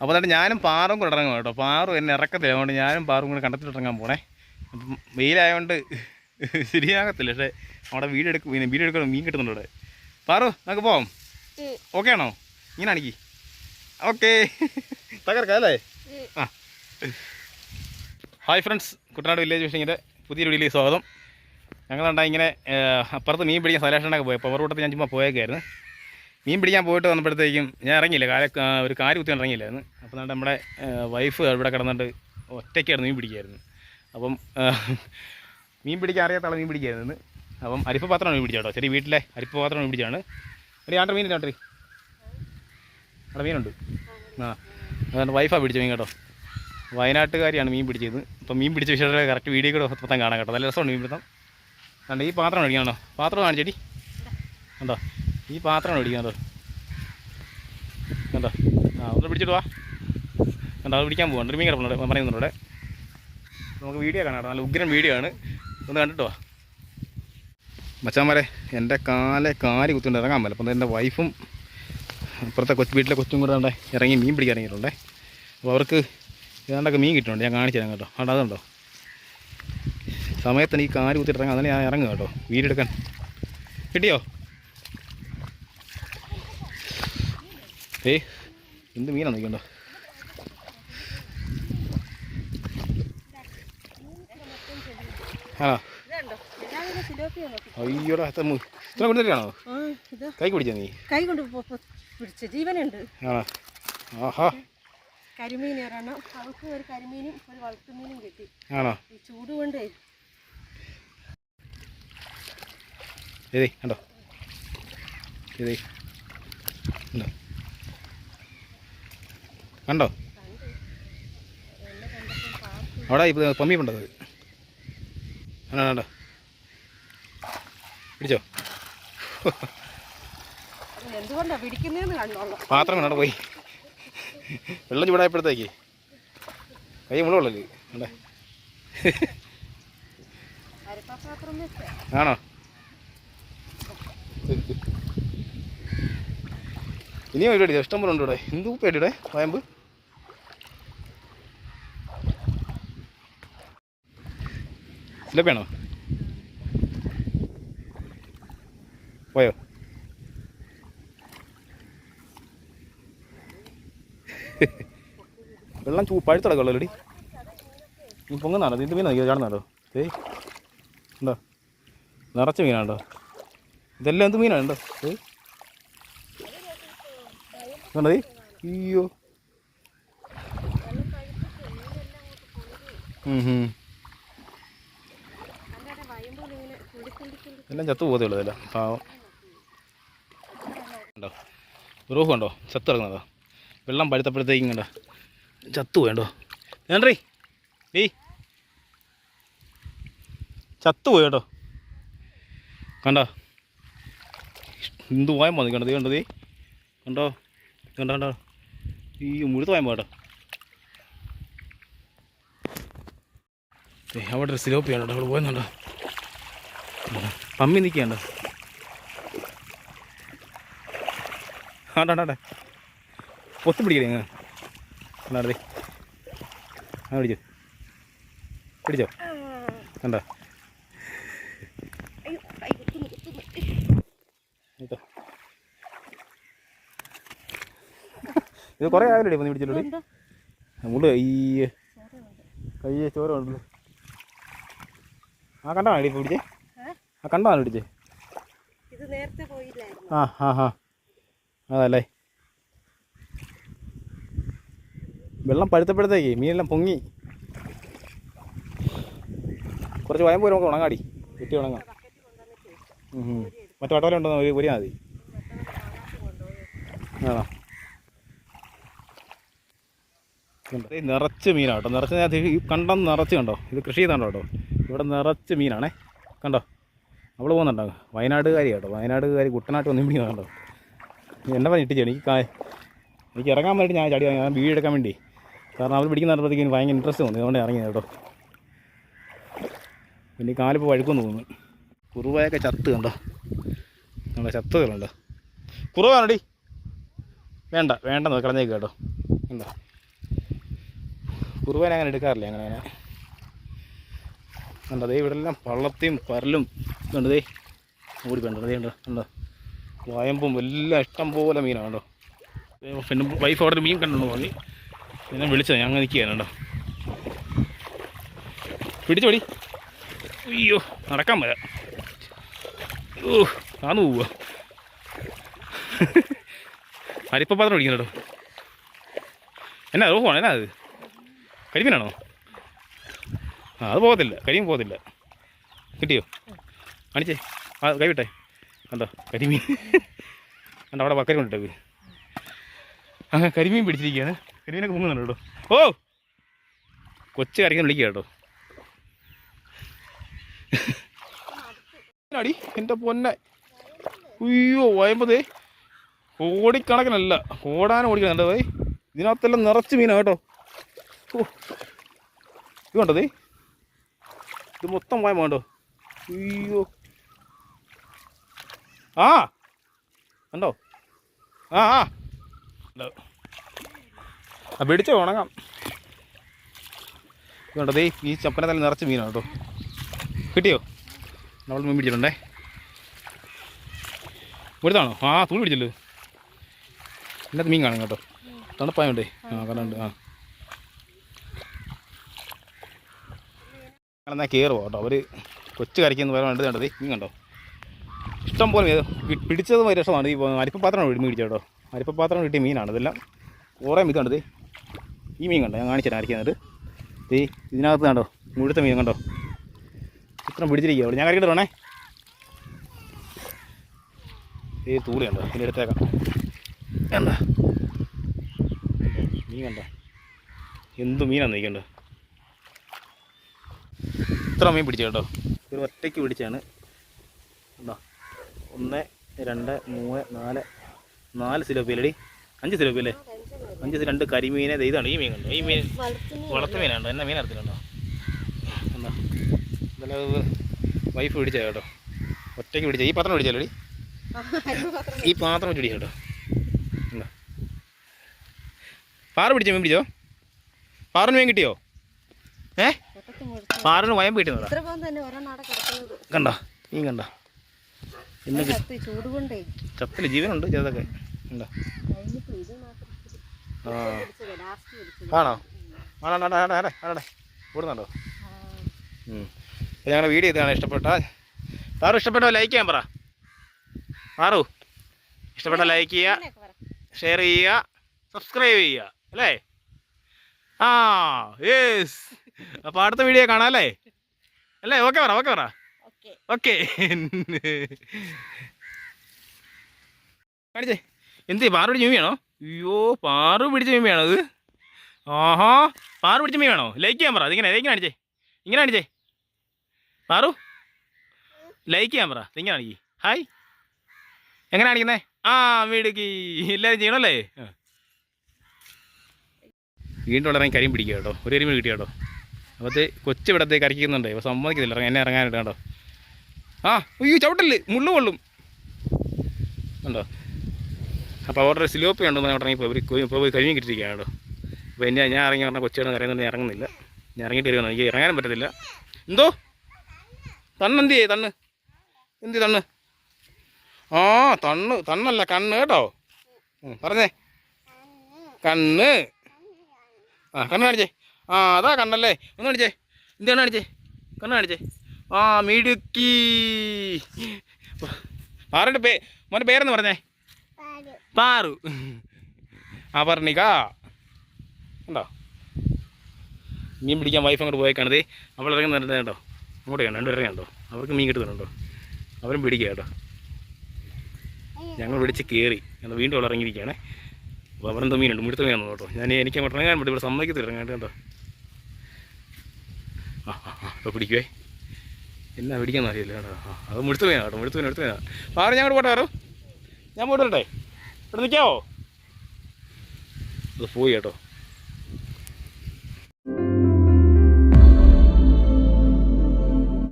അപ്പോൾ അതായത് ഞാനും പാറും കൂടെ ഇറങ്ങും കേട്ടോ. പാറും എന്നെ ഇറക്കത്തില്ല. അതുകൊണ്ട് ഞാനും പാറും കൂടെ കണ്ടത്തിട്ട് ഇറങ്ങാൻ പോണേ. അപ്പം വെയിലായതുകൊണ്ട് ശരിയാകത്തില്ല. പക്ഷേ അവിടെ വീഡിയോ എടുക്കും പിന്നെ വീടെടുക്കണം മീൻ കിട്ടുന്നുണ്ട് ഇവിടെ പാറു നമുക്ക് പോവാം. ഓക്കെ ആണോ? ഇങ്ങനെ ആണെങ്കിൽ ഓക്കെ തകർക്കാം അല്ലേ ആ. ഹായ് ഫ്രണ്ട്സ് കുട്ടനാട് വില്ലേജ് ഫിഷിങ്ങിന്റെ പുതിയ വീഡിയോയിലേക്ക് സ്വാഗതം. ഞങ്ങളുണ്ടാ ഇങ്ങനെ അപ്പുറത്ത് മീൻ പിടിക്കാൻ സലേഷനൊക്കെ പോയി. പവർ കൂട്ടത്തിൽ ഞാൻ ചുമ്മാ പോയേക്കായിരുന്നു. മീൻ പിടിക്കാൻ പോയിട്ട് വന്നപ്പോഴത്തേക്കും ഞാൻ ഇറങ്ങിയില്ല. കാല ഒരു കാര്യം കുത്തി ഇറങ്ങിയില്ലായിരുന്നു. അപ്പോൾ നമ്മുടെ വൈഫ് ഇവിടെ കിടന്നിട്ട് ഒറ്റയ്ക്കായിരുന്നു മീൻ പിടിക്കായിരുന്നു. അപ്പം മീൻ പിടിക്കാൻ അറിയാത്ത ആളെ മീൻ പിടിക്കായിരുന്നു. അപ്പം അരിപ്പ പാത്രമാണ് മീൻ പിടിച്ചോ ചെറിയ വീട്ടിലെ അരിപ്പ പാത്രമാണ് മീൻ പിടിച്ചാണ് ഒരു ആട്ടർ മീൻ ആട്ടറി അവിടെ മീനുണ്ട്. ആ അതുകൊണ്ട് വൈഫാണ് പിടിച്ച മീൻ കേട്ടോ. വയനാട്ടുകാരിയാണ് മീൻ പിടിച്ചത്. അപ്പം മീൻ പിടിച്ച വിഷയത്തിലെ കറക്റ്റ് വീഡിയോ കൂടെ മൊത്തം കാണാം കേട്ടോ. നല്ല രസമുണ്ട് മീൻ പിടുത്തം. കണ്ടോ ഈ പാത്രം കഴിക്കാണോ പാത്രം കാണിച്ചേടി. കണ്ടോ? ഈ പാത്രം പിടിക്കുന്നത് കണ്ടോ? ആ ഒന്ന് പിടിച്ചിട്ട് വാ. കണ്ടോ അത് പിടിക്കാൻ പോകണ്ട ഒരു മീൻ കിടപ്പുണ്ട് പറയുന്നുണ്ട് ഇവിടെ. നമുക്ക് വീഡിയോ കാണാം നല്ല ഉഗ്രൻ വീഡിയോ ആണ്. ഒന്ന് കണ്ടിട്ട് വാ. മച്ചാന്മാരെ എന്റെ കാലെ കാൽ കുത്തിണ്ട് ഇറങ്ങാൻ പറ്റില്ല. അപ്പം എന്റെ വൈഫും അപ്പുറത്തെ കൊച്ചു വീട്ടിലെ കൊച്ചും കൂടെ അവിടെ ഇറങ്ങി മീൻ പിടിക്കാൻ ഇറങ്ങിയിട്ടുണ്ടേ. അപ്പോൾ അവർക്ക് ഏതാണ്ടൊക്കെ മീൻ കിട്ടുന്നുണ്ട്. ഞാൻ കാണിച്ചു തരാം കേട്ടോ. അവിടെ അതുണ്ടോ? സമയത്തിന് ഈ കാൽ കുത്തിയിട്ട് ഇറങ്ങാം. അതിന് ഞാൻ ഇറങ്ങുക കേട്ടോ. വീടെടുക്കാൻ കിട്ടിയോ? ഏയ്. എന്ത് മീനാണ് നോക്കിയുണ്ടോ ആണോ. അയ്യോടാ എത്ര ഇത്ര കൊണ്ടുവരികയാണോ? ഇതാ. കൈ പിടിച്ചാ നീ? കൈ കൊണ്ട് പൊ- പൊ- പിടിച്ച ജീവനുണ്ട്. ആണോ? ആഹാ. കരിമീൻ ഒരെണ്ണം. അവൾക്ക് ഒരു കരിമീനും ഒരു വളർത്തുമീനും കിട്ടി. ആണോ? ഈ ചൂട് കൊണ്ട്. ഏതേ കണ്ടോ? ഏതേ കണ്ടോ? കണ്ടോ? അവിടെ ഇപ്പം പമ്മി ഉണ്ടത് ആണോ കണ്ടോ? പിടിച്ചോ? പാത്രം വേണം പോയി. വെള്ളം ചൂടായപ്പോഴത്തേക്ക്. കൈ മുഴുവല്ലേ കണ്ടേ? ആണോ? ഇനിയും ഒരു ഇഷ്ടം പോലെ ഉണ്ട് ഇവിടെ. എന്തു പേടിയുടെ വയമ്പ് സിലപ്പയാണോ പോയോ? വെള്ളം ചൂ പഴുത്തടക്കമുള്ളൂ അല്ലടി. നീ പൊങ്ങുന്നാണോ ഇത് മീനാ ചാടുന്നാണോ ഏയ് ഉണ്ടോ? നിറച്ച മീനാണ്ടോ ഇതെല്ലാം എന്ത് മീനാണ്? ഉണ്ടോ? ഏയ് കണ്ടോ ഹും അയ്യോ. എല്ലാം ചത്തു പോകത്തേ ഉള്ളൂ ഇതെല്ലാം. പാവം. ഉണ്ടോ? റൂഫ് ഉണ്ടോ? ചത്തു ഇറങ്ങുന്നതോ വെള്ളം പഴുത്തപ്പോഴത്തേക്കും കണ്ടോ ചത്തു വേണ്ടോ വേണ്ടേ ഡീ ചത്തു പോയി കേട്ടോ. കണ്ടോ? എന്ത് വായ്മ നീ കണ്ടോ? കണ്ടത് കണ്ടോ കണ്ടോ? കണ്ടോ ഈ മുഴുത്ത വായ്മ കേട്ടോ. അവിടെ ഒരു സിലോപ്പിയാണ് കേട്ടോ അവിടെ പോയെന്നുണ്ടോ പമ്മി നിൽക്കണ്ടോ ആണ്ടാണ്ടാ പൊത്തി പിടിക്കണേ അങ്ങ്. കണ്ടാടേ ആ പിടിച്ചോ. പിടിച്ചോ. കണ്ടോ? ഇത്. കുറേ ആയാലേ പന്നി പിടിച്ചിട്ടുണ്ട് മുള്ളു ഈ കയ്യെ ചോര ഉണ്ടല്ലോ. ആ കണ്ടോ ഇടി പിടിച്ചേ. നേരത്തെ പോയില്ലായിരുന്നു. ആ ആ ആ. അതല്ലേ? വെള്ളം പഴുത്തപ്പോഴത്തേക്ക് മീനെല്ലാം പൊങ്ങി. കുറച്ച് വയം പോലും നമുക്ക് ഉണങ്ങാടി. വെട്ടി ഉണങ്ങാം. മറ്റേ വട്ടവല ഉണ്ടോ ഒരു പൊരിയാ മതി. ആണോ? നിറച്ച് മീനാണ് കേട്ടോ. നിറച്ച് കണ്ടം നിറച്ച് കണ്ടോ? ഇത് കൃഷി ചെയ്താണ്ടോ കേട്ടോ? ഇവിടെ നിറച്ച് മീനാണേ. കണ്ടോ? അവൾ പോകുന്നുണ്ടോ? വയനാടുകാരി കേട്ടോ. വയനാടുകാരി കുട്ടനാട്ട് വന്നു പിടിക്കുന്നുണ്ടോ എന്നെ പറഞ്ഞ് ഇട്ടിച്ചു എനിക്ക് എനിക്ക് ഇറങ്ങാൻ വേണ്ടി ഞാൻ ചാടി ഞാൻ വീഡിയോ എടുക്കാൻ വേണ്ടി. കാരണം അവർ പിടിക്കുന്ന എനിക്ക് ഭയങ്കര ഇൻട്രസ്റ്റ് തോന്നി. അതുകൊണ്ട് ഇറങ്ങി കേട്ടോ. പിന്നെ കാലിപ്പോൾ വഴുക്കൊന്ന് തോന്നുന്നു. കുറുവയൊക്കെ ചത്ത് കണ്ടോ? നമ്മുടെ ചത്തുകളുണ്ടോ കുറുവാണോടി വേണ്ട? വേണ്ട കളഞ്ഞേക്ക് കേട്ടോ. എന്താ കുറുവനങ്ങനെ എടുക്കാറില്ല അങ്ങനെ അങ്ങനെ എന്താ ഇവിടെ എല്ലാം പള്ളത്തിയും പരലും കണ്ടോ ദേ? ഓടി കണ്ടോ? ദേ ഉണ്ടോ കണ്ടോ? വയമ്പും എല്ലാം ഇഷ്ടം പോലെ മീനാണ് കേട്ടോ പിന്നെ വൈഫ് അവിടെ മീൻ കണ്ടു മതി പിന്നെ വിളിച്ചത് ഞാൻ നിൽക്കുകയാണ് കേട്ടോ പിടിച്ചു പടി അയ്യോ നടക്കാൻ വരാം. ഓ ആന്ന് പോവുക അരിപ്പ പാത്രം കേട്ടോ. എന്നാ അത് പോകണം എന്നാ അത്? കരിമീനാണോ? അത് പോകത്തില്ല. കരിമീൻ പോകത്തില്ല. കിട്ടിയോ? കാണിച്ചേ ആ കൈവിട്ടെ. കണ്ടോ? കരിമീൻ. കണ്ടോ? അവിടെ വക്കരി കൊണ്ടിട്ടേ അങ്ങനെ കരിമീൻ പിടിച്ചിരിക്കുകയാണ്. കരിമീനൊക്കെ പൊങ്ങുന്നുണ്ട് കേട്ടോ. ഓ! കൊച്ചു കരയ്ക്കാൻ വിളിക്കുക കേട്ടോ. അടി എന്റെ പൊന്നെ. അയ്യോ വയമ്പതേ. കോടിക്കണക്കിനല്ല കോടാനും ഓടിക്കണം പോയി ഇതിനകത്തെല്ലാം നിറച്ച് മീനാണ് കേട്ടോ. ഓ. ഇത് കണ്ടതേ ഇത് മൊത്തം വായ്മ കണ്ടോ? അയ്യോ. ആ. കണ്ടോ? ആ ആ. പിടിച്ചോ ഉണങ്ങാം. കണ്ടോ ദേ ഈ ചപ്പനത്തിൽ നിറച്ച് മീനാണ് കേട്ടോ. കിട്ടിയോ? നമ്മൾ മീൻ പിടിച്ചിട്ടുണ്ടേ. ഇവിടുത്താണോ? ആ തൂളി പിടിച്ചല്ലോ. ഇതിനകത്ത് മീൻ കാണും കേട്ടോ. തണുപ്പായോണ്ടേ ആ കണ്ടുണ്ട് ആ. എന്നാൽ കയറുമോ കേട്ടോ. അവർ കൊച്ചു കരയ്ക്കെന്ന് പറയാൻ വേണ്ടത് കണ്ടത് മീൻ കണ്ടോ? ഇഷ്ടം പോലെ പിടിച്ചത് രസമാണ്. ഈ അരിപ്പപ്പാത്രം മീൻ പിടിച്ചത് കേട്ടോ. അരിപ്പപ്പാത്രം കിട്ടിയ മീനാണ് ഇതെല്ലാം. കുറേ മീൻ കണ്ടത് ഈ മീൻ കണ്ടോ? ഞാൻ കാണിച്ചു തരാം അരിക്കുന്നത് ദേ ഇതിനകത്ത് കണ്ടോ? മുഴുത്ത മീൻ കണ്ടോ? ഇത്ര പിടിച്ചിരിക്കുക ഞാൻ കറിയിട്ട് വേണേ ഈ തൂളി കണ്ടോ? ഇതിന്റെ അടുത്തേക്കാം. കണ്ടോ? മീൻ കണ്ടോ? എന്ത് മീനാണ് നിൽക്കണ്ടോ ഇത്ര മീൻ പിടിച്ചു കേട്ടോ. ഒറ്റയ്ക്ക് പിടിച്ചാണ് എന്താ ഒന്ന് രണ്ട് മൂന്ന് നാല് നാല് സിലോപ്പിയല്ലേ അഞ്ച് സിലോപ്പിയല്ലേ? അഞ്ച് രണ്ട് കരിമീനെ. ഇതാണ് ഈ മീൻ കണ്ടോ? ഈ മീൻ വളർത്തു മീനാണ്ടോ എന്നാ മീൻ നടത്തിട്ടുണ്ടോ എന്താ? ഇതെല്ലാം വൈഫ് പിടിച്ചാ കേട്ടോ. ഒറ്റയ്ക്ക് പിടിച്ച ഈ പാത്രം പിടിച്ചാലോ ഈ പാത്രം പിടിച്ച കേട്ടോ. എന്താ? പാറ പിടിച്ച? മീൻ പിടിച്ചോ? പാറിന് മീൻ കിട്ടിയോ? ഏ? പാറിന് വയമ്പ് കിട്ടുന്നതാ. കണ്ടോ? മീൻ കണ്ടോ? ഇന്ന് കി- കത്ത് ചൂട് കൊണ്ടേ ചത്തിൽ ജീവനുണ്ട് ചെറുതൊക്കെ. ഉണ്ടോ? ആണോ? ആണോ ആണോ ആണോ ആണോ ആണോ ഓടുന്നുണ്ടോ? ഞങ്ങളുടെ വീഡിയോ ഇതാണ് ഇഷ്ടപ്പെട്ടാൽ താറു ഇഷ്ടപ്പെട്ടോ? ലൈക്ക് ചെയ്യാൻ പറ. താറു ഇഷ്ടപ്പെട്ട ലൈക്ക് ചെയ്യുക. ഷെയർ ചെയ്യുക സബ്സ്ക്രൈബ് ചെയ്യുക അല്ലേ? ആ യേസ് അപ്പോൾ അടുത്ത വീഡിയോ കാണാം അല്ലേ? അല്ലേ? ഓക്കെ പറ ഓക്കെ പറ. ഓക്കേ. കാണിച്ചേ. എന്ത് പാറു പിടിച്ച മീമിയാണോ അയ്യോ പാറു പിടിച്ച മീമിയാണോ അത്? ആഹാ പാറു പിടിച്ച മീമിയാണോ ലൈക്ക് ചെയ്യാൻ പറ അതിങ്ങനെ ഇങ്ങനെ കാണിച്ചേ. ഇങ്ങനെ കാണിച്ചേ. പാറു ലൈക്ക് ചെയ്യാൻ പറ ഇങ്ങനെ കാണിക്കി. ഹായ് എങ്ങനെ കാണിക്കുന്നേ? ആ വീടുക്കി എല്ലാവരും ചെയ്യണമല്ലേ വീണ്ടും ഇറങ്ങി കരിയും പിടിക്കുക കേട്ടോ. ഒരു കരിമീൻ കിട്ടിയ കേട്ടോ. അപ്പത്തെ കൊച്ചു ഇവിടത്തെ കറിക്കുന്നുണ്ട് ഇപ്പോൾ സമ്മതിക്കുന്നില്ല എന്നെ ഇറങ്ങാനായിട്ട് കേട്ടോ ആ അയ്യോ ചവിട്ടല്ലേ മുള്ളു കൊള്ളും. ഉണ്ടോ അപ്പോൾ അവിടെ സിലോപ്പ് അവിടെ ഇറങ്ങി പോയി ഇപ്പോൾ പോയി കരിമീൻ കിട്ടിയിരിക്കുകയാണ് കേട്ടോ. അപ്പോൾ എന്നെ ഞാൻ ഇറങ്ങി പറഞ്ഞാൽ കൊച്ചിയുടെ കരയുന്നുണ്ട് ഇറങ്ങുന്നില്ല. ഞാൻ ഇറങ്ങിയിട്ട് വരുവാണ്. എനിക്ക് ഇറങ്ങാനും പറ്റത്തില്ല. എന്തോ? തണ്ണ് എന്ത് ചെയ്യേ തണ്ണ്? എന്ത് തണ്ണ്? ആ തണ്ണ് തണ്ണല്ല കണ്ണ് കേട്ടോ. പറഞ്ഞേ. കണ്ണ്. ആ കണ്ണ് കാണിച്ചേ. ആ അതാ കണ്ണല്ലേ. ഒന്ന് കാണിച്ചേ. എന്താണ് കാണിച്ചേ? കണ്ണ് കാണിച്ചേ. ആ മിടുക്കി. പാറുടെ പേ മോന്റെ പേരെന്ന് പറഞ്ഞേ? പാറു. ആ പറഞ്ഞിക്ക ഉണ്ടോ മീൻ പിടിക്കാൻ വൈഫ് അങ്ങോട്ട് പോയേക്കാണത് അവൾ ഇറങ്ങുന്നുണ്ട് കേട്ടോ അങ്ങോട്ട് കണ്ടോ? രണ്ടുപേരെ കണ്ടോ? അവർക്ക് മീൻ കിട്ടുന്നുണ്ടോ അവരും പിടിക്കുക കേട്ടോ. ഞങ്ങൾ പിടിച്ച് കയറി ഞങ്ങൾ വീണ്ടും അവൾ ഇറങ്ങിയിരിക്കുകയാണേ. അപ്പോൾ അവിടെ എന്തോ മീനുണ്ട്. മുഴുത്ത മീനാണ് കേട്ടോ. ഞാൻ എനിക്ക് അങ്ങോട്ട് ഇറങ്ങാൻ പറ്റും ഇവിടെ സമ്മതിക്കത്തില്ല. ഇറങ്ങാൻ കേട്ടോ ആ ആ ആ ഇപ്പോൾ പിടിക്കുവേ. എന്നാ പിടിക്കാൻ അറിയില്ല കേട്ടോ. അത് മുഴുത്തു വേണം കേട്ടോ മുഴുത്തു വേണം എടുത്ത വേണം പാറ ഞാൻ പോട്ടെ ആരോ ഞാൻ പോയിട്ട് വരട്ടെ. ഇവിടെ നിൽക്കാവോ അത് പോയി കേട്ടോ.